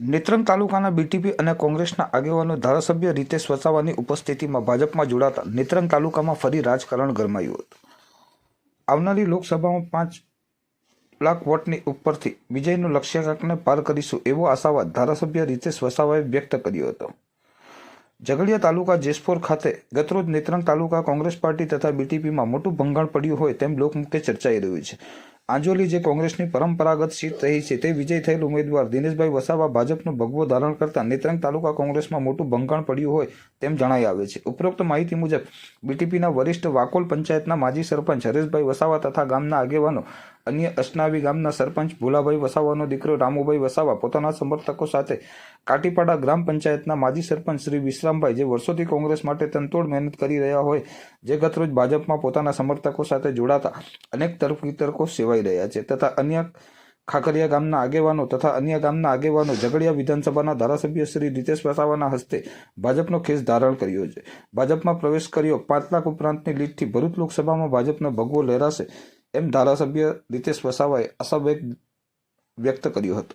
નેત્રંગ તાલુકાના બીટીપી અને કોંગ્રેસના આગેવાનો ધારાસભ્ય રીતેશ વસાવાની ઉપસ્થિતિમાં ભાજપમાં જોડાતા નેત્રંગ તાલુકામાં ફરી રાજકારણ ગરમાયું હતું. આવનારી લોકસભામાં પાંચ લાખ વોટની ઉપરથી વિજયનું લક્ષ્યાંકને પાર કરીશું એવો આશાવાદ ધારાસભ્ય રીતેશ વસાવાએ વ્યક્ત કર્યો હતો. ઝઘડિયા તાલુકા જેસપોર ખાતે ગતરોજ નેત્રંગ તાલુકા કોંગ્રેસ પાર્ટી તથા બીટીપીમાં મોટું ભંગાણ પડ્યું હોય તેમ લોકમુખે ચર્ચાઈ રહ્યું છે. આંજોલી જે કોંગ્રેસની પરંપરાગત સીટ રહી છે તે વિજય થયેલ ઉમેદવાર દિનેશભાઈ વસાવા ભાજપનો ભગવો ધારણ કરતા નેત્રંગ તાલુકા કોંગ્રેસમાં મોટું ભંગાણ પડ્યું હોય તેમ જણાઈ આવે છે. ઉપરોક્ત માહિતી મુજબ, બીટીપીના વરિષ્ઠ વાકોલ પંચાયતના માજી સરપંચ હરેશભાઈ વસાવા તથા ગામના આગેવાનો અન્ય અસનાવી ગામના સરપંચ ભોલાભાઈ વસાવાનો દીકરો રામુભાઈ વસાવા પોતાના સમર્થકો સાથે કાટીપાડા ગ્રામ પંચાયતના માજી સરપંચ શ્રી વિશ્રામભાઈ જે વર્ષોથી કોંગ્રેસ માટે તનતોડ મહેનત કરી રહ્યા હોય, જે ગતરોજ ભાજપમાં પોતાના સમર્થકો સાથે જોડાતા અનેક તર્ક વિતર્કો સેવાઈ રહ્યા છે. તથા અન્ય ખાકરિયા ગામના આગેવાનો તથા અન્ય ગામના આગેવાનો ઝઘડિયા વિધાનસભાના ધારાસભ્ય શ્રી રીતેશ વસાવાના હસ્તે ભાજપનો ખેસ ધારણ કર્યો છે. ભાજપમાં પ્રવેશ કર્યો પાંચ લાખ ઉપરાંતની લીડથી ભરૂચ લોકસભામાં ભાજપનો ભગવો લહેરાશે એમ ધારાસભ્ય રીતેશ વસાવાએ આશા વ્યક્ત કર્યો હતો.